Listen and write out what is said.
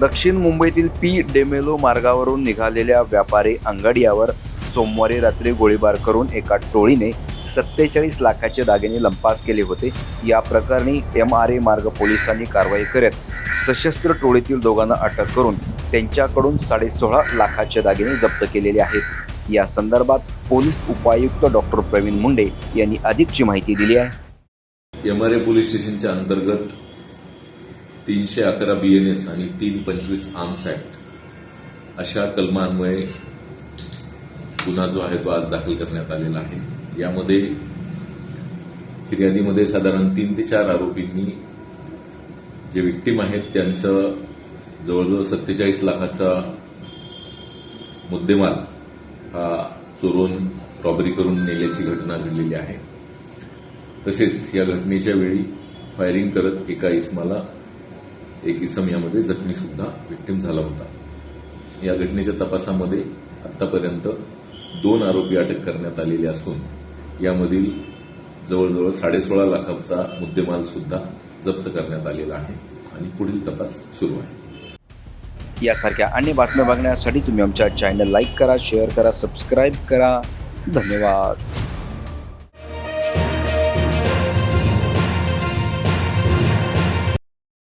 दक्षिण मुंबईतील पी. डेमेलो मार्गावरून निघालेल्या व्यापारी अंगडियावर सोमवारी रात्री गोळीबार करून एका टोळीने सत्तेचाळीस लाखाचे दागिने लंपास केले होते. या प्रकरणी एम आर ए मार्ग पोलिसांनी कारवाई करत सशस्त्र टोळीतील दोघांना अटक करून त्यांच्याकडून साडेसोळा लाखाचे दागिने जप्त केलेले आहेत. या संदर्भात पोलीस उपायुक्त डॉक्टर प्रवीण मुंडे यांनी अधिकची माहिती दिली आहे. एम आर ए पोलीस स्टेशनच्या अंतर्गत तीनशे अकरा बी एन एस आणि तीन पंचवीस आर्म्स ऍक्ट अशा कलमांमुळे गुन्हा जो आहे तो आज दाखल करण्यात आलेला आहे. यामध्ये फिर्यादीमध्ये साधारण तीन ते चार आरोपींनी जे विक्टीम आहेत त्यांचं जवळजवळ सत्तेचाळीस लाखाचा मुद्देमाल हा चोरून रॉबरी करून नेल्याची घटना घडलेली आहे. तसेच या घटनेच्या वेळी फायरिंग करत एका इसमाला एक इसम यामध्ये जखमी सुद्धा विक्टीम झाला होता. या घटनेच्या तपासामध्ये आतापर्यंत दोन आरोपी अटक करण्यात आलेले असून यामधील जवळजवळ साडेसोळा लाखाचा मुद्देमाल सुद्धा जप्त करण्यात आलेला आहे आणि पुढील तपास सुरू आहे. यासारख्या अन्य बातम्या बघण्यासाठी तुम्ही आमच्या चॅनल लाईक करा शेअर करा सबस्क्राईब करा. धन्यवाद.